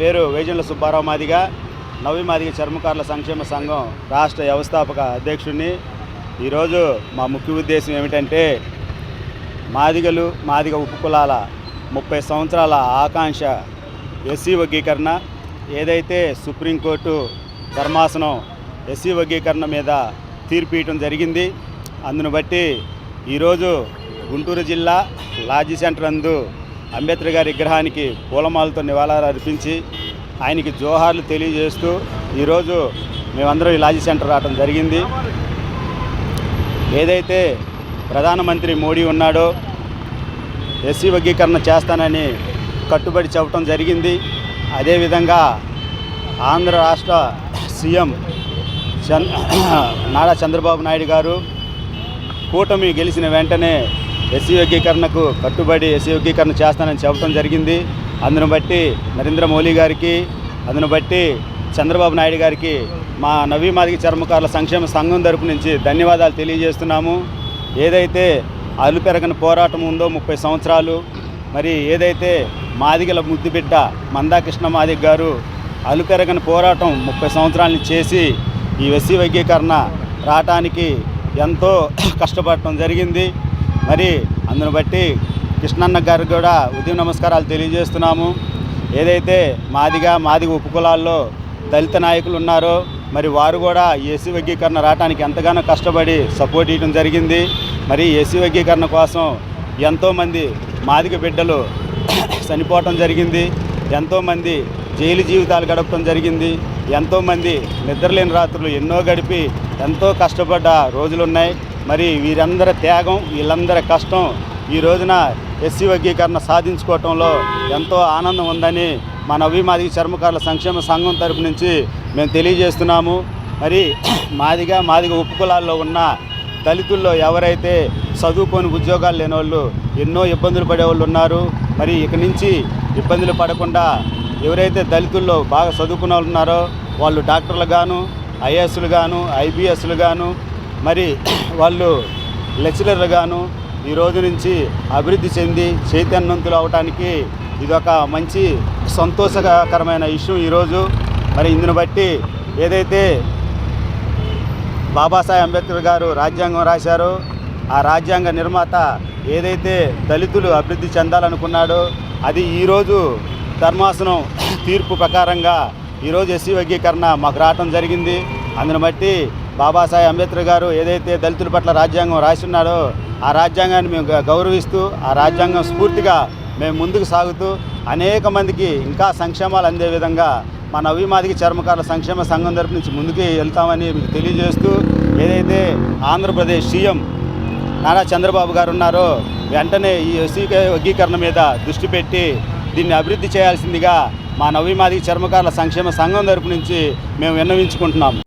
పేరు వేజండ్ల సుబ్బారావు మాదిగ నవ్వి మాదిగ చర్మకారుల సంక్షేమ సంఘం రాష్ట్ర వ్యవస్థాపక అధ్యక్షుడిని. ఈరోజు మా ముఖ్య ఉద్దేశం ఏమిటంటే మాదిగలు మాదిగ ఉపకులాల ముప్పై సంవత్సరాల ఆకాంక్ష ఎస్సీ వర్గీకరణ ఏదైతే సుప్రీంకోర్టు ధర్మాసనం ఎస్సీ వర్గీకరణ మీద తీర్పు ఇవ్వడం జరిగింది. అందును బట్టి ఈరోజు గుంటూరు జిల్లా లాజీ సెంటర్ అందు అంబేద్కర్ గారి విగ్రహానికి పూలమాలతో నివాళాలు అర్పించి ఆయనకి జోహార్లు తెలియజేస్తూ ఈరోజు మేమందరం ఈ లాజీ సెంటర్ రావడం జరిగింది. ఏదైతే ప్రధానమంత్రి మోడీ ఉన్నాడో ఎస్సీ వర్గీకరణ చేస్తానని కట్టుబడి చెప్పడం జరిగింది. అదేవిధంగా ఆంధ్ర రాష్ట్ర సీఎం చంద్ర నారా చంద్రబాబు నాయుడు గారు కూటమి గెలిచిన వెంటనే ఎస్సీ వర్గీకరణకు కట్టుబడి ఎస్సీ వర్గీకరణ చేస్తానని చెప్పడం జరిగింది. అందును బట్టి నరేంద్ర మోడీ గారికి అందును బట్టి చంద్రబాబు నాయుడు గారికి మా నవీ మాదిగ చర్మకారుల సంక్షేమ సంఘం తరపు నుంచి ధన్యవాదాలు తెలియజేస్తున్నాము. ఏదైతే అలుపెరగని పోరాటం ఉందో ముప్పై సంవత్సరాలు మరి ఏదైతే మాదిగల ముద్దుబిడ్డ మందాకృష్ణ మాదిగ గారు అలుపెరగని పోరాటం ముప్పై సంవత్సరాలని చేసి ఈ ఎస్సీ వర్గీకరణ రావటానికి ఎంతో కష్టపడటం జరిగింది. మరి అందును బట్టి కృష్ణన్న గారికి కూడా ఉదయం నమస్కారాలు తెలియజేస్తున్నాము. ఏదైతే మాదిగా మాదిగ ఉపకులాల్లో దళిత నాయకులు ఉన్నారో మరి వారు కూడా ఏసీ వర్గీకరణ రావడానికి ఎంతగానో కష్టపడి సపోర్ట్ ఇవ్వడం జరిగింది. మరి ఏసీ వర్గీకరణ కోసం ఎంతోమంది మాదిగ బిడ్డలు చనిపోవటం జరిగింది. ఎంతోమంది జైలు జీవితాలు గడపడం జరిగింది. ఎంతోమంది నిద్రలేని రాత్రులు ఎన్నో గడిపి ఎంతో కష్టపడ్డ రోజులున్నాయి. మరి వీరందరి త్యాగం వీళ్ళందరి కష్టం ఈ రోజున ఎస్సీ వర్గీకరణ సాధించుకోవటంలో ఎంతో ఆనందం ఉందని మా నవీ మాదిగ చర్మకారుల సంక్షేమ సంఘం తరపు నుంచి మేము తెలియజేస్తున్నాము. మరి మాదిగా మాదిగ ఉపకులాల్లో ఉన్న దళితుల్లో ఎవరైతే చదువుకొని ఉద్యోగాలు లేని వాళ్ళు ఎన్నో ఇబ్బందులు పడేవాళ్ళు ఉన్నారు. మరి ఇక నుంచి ఇబ్బందులు పడకుండా ఎవరైతే దళితుల్లో బాగా చదువుకున్న వాళ్ళు ఉన్నారో వాళ్ళు డాక్టర్లు గాను ఐఏఎస్లు గాను ఐబిఎస్లు గాను మరి వాళ్ళు లెక్చరర్గాను ఈ రోజు నుంచి అభివృద్ధి చెంది చైతన్యవంతులు అవటానికి ఇదొక మంచి సంతోషకరమైన ఇష్యూ ఈరోజు. మరి ఇందును బట్టి ఏదైతే బాబాసాహెబ్ అంబేద్కర్ గారు రాజ్యాంగం రాశారో ఆ రాజ్యాంగ నిర్మాత ఏదైతే దళితులు అభివృద్ధి చెందాలనుకున్నాడో అది ఈరోజు ధర్మాసనం తీర్పు ప్రకారంగా ఈరోజు ఎస్సీ వర్గీకరణ మాకు రావటం జరిగింది. అందును బట్టి బాబాసాహెబ్ అంబేద్కర్ గారు ఏదైతే దళితుల పట్ల రాజ్యాంగం రాసి ఉన్నాడో ఆ రాజ్యాంగాన్ని మేము గౌరవిస్తూ ఆ రాజ్యాంగం స్ఫూర్తిగా మేము ముందుకు సాగుతూ అనేక మందికి ఇంకా సంక్షేమాలు అందే విధంగా మా నవీమాదికి చర్మకారుల సంక్షేమ సంఘం తరపు నుంచి ముందుకు వెళ్తామని మీకు తెలియజేస్తూ ఏదైతే ఆంధ్రప్రదేశ్ సీఎం నారా చంద్రబాబు గారు ఉన్నారో వెంటనే ఈ ఎస్సీ వర్గీకరణ మీద దృష్టి పెట్టి దీన్ని అభివృద్ధి చేయాల్సిందిగా మా నవీమాదికి చర్మకారుల సంక్షేమ సంఘం తరపు నుంచి మేము విన్నవించుకుంటున్నాము